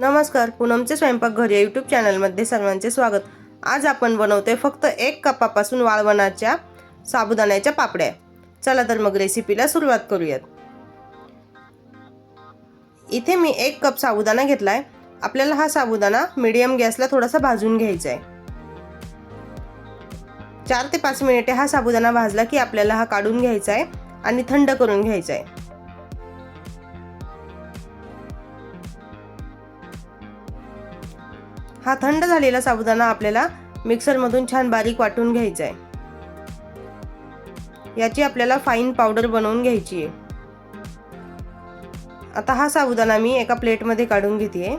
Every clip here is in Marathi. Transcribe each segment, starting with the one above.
नमस्कार पूनमचे स्वयंपाकघर या यूट्यूब चॅनलमध्ये सर्वांचे स्वागत. आज आपण बनवतोय फक्त एक कपापासून वाळवणाच्या साबुदाण्याच्या पापड्या. चला तर मग रेसिपीला सुरुवात करूयात. इथे मी एक कप साबुदाणा घेतला आहे आपल्याला हा साबुदाणा मीडियम गॅसला थोडासा भाजून घ्यायचा आहे चार ते पाच मिनिटे हा साबुदाणा भाजला की आपल्याला हा काढून घ्यायचा आहे आणि थंड करून घ्यायचा आहे हा थंड झालेला साबुदाणा आपल्याला मिक्सरमधून छान बारीक वाटून घ्यायचा आहे याची आपल्याला फाईन पावडर बनवून घ्यायची आहे. आता हा साबुदाणा मी एका प्लेटमध्ये काढून घेते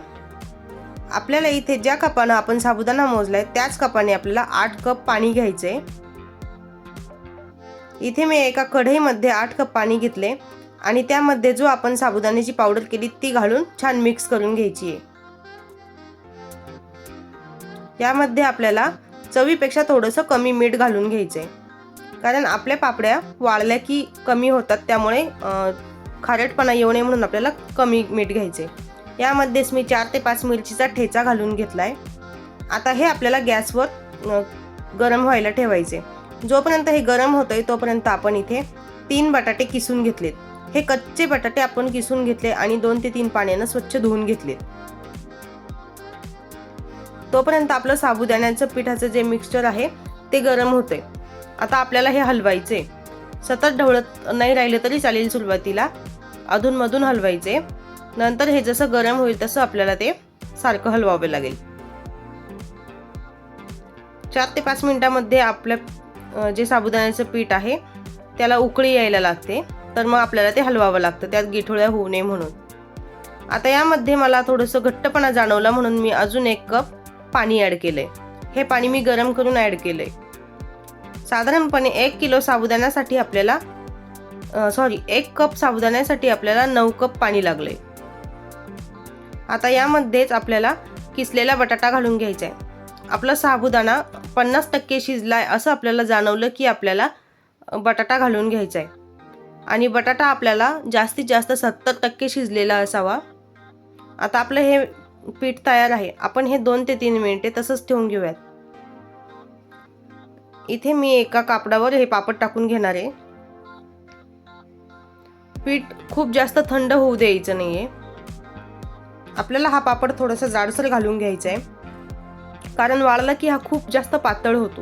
आपल्याला इथे ज्या कपानं आपण साबुदाणा मोजलाय त्याच कपाने आपल्याला आठ कप पाणी घ्यायचं आहे इथे मी एका कढईमध्ये आठ कप पाणी घेतले आणि त्यामध्ये जो आपण साबुदाण्याची पावडर केली ती घालून छान मिक्स करून घ्यायची आहे. यामध्ये आपल्याला चवीपेक्षा थोडंसं कमी मीठ घालून घ्यायचं आहे कारण आपल्या पापड्या वाळल्या की कमी होतात त्यामुळे खारटपणा येऊ नये म्हणून आपल्याला कमी मीठ घ्यायचे यामध्येच मी चार ते पाच मिरचीचा ठेचा घालून घेतला आहे आता हे आपल्याला गॅसवर गरम व्हायला ठेवायचे जोपर्यंत हे गरम होतं आहे तोपर्यंत आपण इथे तीन बटाटे किसून घेतलेत. हे कच्चे बटाटे आपण किसून घेतले आणि दोन ते तीन पाण्यानं स्वच्छ धुवून घेतलेत. तोपर्यंत आपलं साबुदाण्याचं पिठाचं जे मिक्सचर आहे ते गरम होते आता आपल्याला हे हलवायचे सतत ढवळत नाही राहिले तरी चालेल सुरुवातीला. अधूनमधून हलवायचे नंतर हे जसं गरम होईल तसं आपल्याला ते सारखं हलवावे लागेल. चार ते पाच मिनिटामध्ये आपलं जे साबुदाण्याचं पीठ आहे त्याला उकळी यायला लागते. तर मग आपल्याला ते हलवावं लागतं. त्यात गिठोळ्या होऊ नये म्हणून. आता यामध्ये मला थोडंसं घट्टपणा जाणवला म्हणून मी अजून एक कप पाणी ॲड केलंय. हे पाणी मी गरम करून ॲड केलंय. साधारणपणे एक किलो साबुदाण्यासाठी आपल्याला सॉरी एक कप साबुदाण्यासाठी आपल्याला नऊ कप पाणी लागलंय. आता यामध्येच आपल्याला किसलेला बटाटा घालून घ्यायचा आहे. आपला साबुदाणा पन्नास टक्के शिजलाय असं आपल्याला जाणवलं की आपल्याला बटाटा घालून घ्यायचा आहे. आणि बटाटा आपल्याला जास्तीत जास्त सत्तर टक्के शिजलेला असावा. आता आपलं हे पीठ तयार आहे. आपण हे दोन ते तीन मिनिटे तसंच ठेवून घेऊयात. इथे मी एका कापडावर हे पापड टाकून घेणार आहे. पीठ खूप जास्त थंड होऊ द्यायचं नाहीये. आपल्याला हा पापड थोडासा जाडसर घालून घ्यायचा आहे कारण वाळला की हा खूप जास्त पातळ होतो.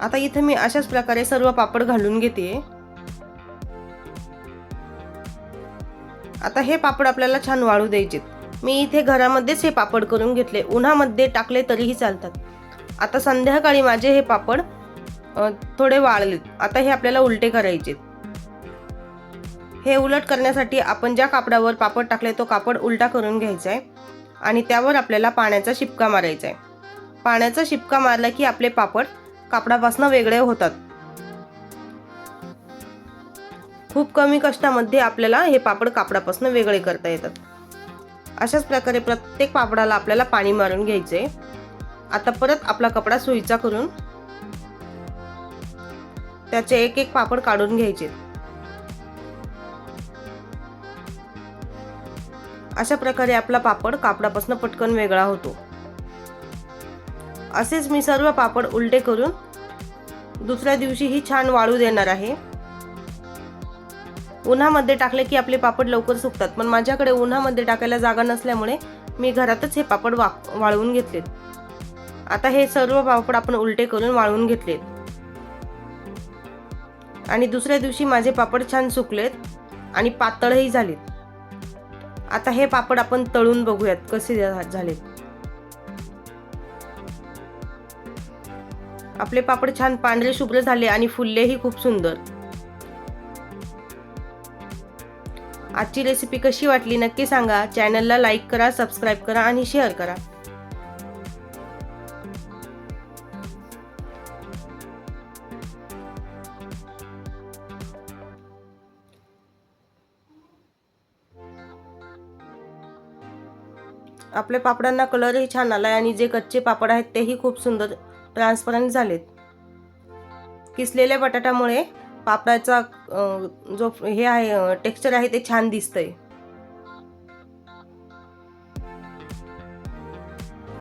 आता इथे मी अशाच प्रकारे सर्व पापड घालून घेते आता हे पापड आपल्याला छान वाळू द्यायचे मी इथे घरामध्येच हे पापड करून घेतले. उन्हामध्ये टाकले तरीही चालतात. आता संध्याकाळी माझे हे पापड थोडे वाळलेत. आता हे आपल्याला उलटे करायचे हे उलट करण्यासाठी आपण ज्या कापडावर पापड टाकले तो कापड उलटा करून घ्यायचा आहे आणि त्यावर आपल्याला पाण्याचा शिपका मारायचा आहे पाण्याचा शिपका मारला की आपले पापड कापडापासून वेगळे होतात. खूप कमी कष्टामध्ये आपल्याला हे पापड कापडापासून वेगळे करता येतात. अशाच प्रकारे प्रत्येक पापडाला आपल्याला पाणी मारून घ्यायचे. आता परत आपला कपडा सुईचा करून त्याचे एक एक पापड काढून घ्यायचे. अशा प्रकारे आपला पापड कापडापासून पटकन वेगळा होतो. असेच मी सर्व पापड उलटे करून दुसऱ्या दिवशी ही छान वाळू देणार आहे. उन्हामध्ये टाकले की आपले पापड लवकर सुकतात. पण माझ्याकडे उन्हामध्ये टाकायला जागा नसल्यामुळे मी घरातच हे पापड वा वाळवून घेतलेत. आता हे सर्व पापड आपण उलटे करून वाळवून घेतलेत. आणि दुसऱ्या दिवशी माझे पापड छान सुकलेत आणि पातळही झालेत. आता हे पापड आपण तळून बघूयात कसे झालेत. आपले पापड छान पांढरे शुभ्र झाले आणि फुललेही खूप सुंदर. आजची रेसिपी कशी वाटली नक्की सांगा. चॅनलला लाईक करा सबस्क्राईब करा आणि शेअर करा. आपल्या पापडांना कलरही छान आलाय आणि जे कच्चे पापड आहेत तेही खूप सुंदर ट्रान्सपरंट झालेत. किसलेल्या बटाट्यामुळे पापडाचा जो हे आहे टेक्स्चर आहे ते छान दिसतंय.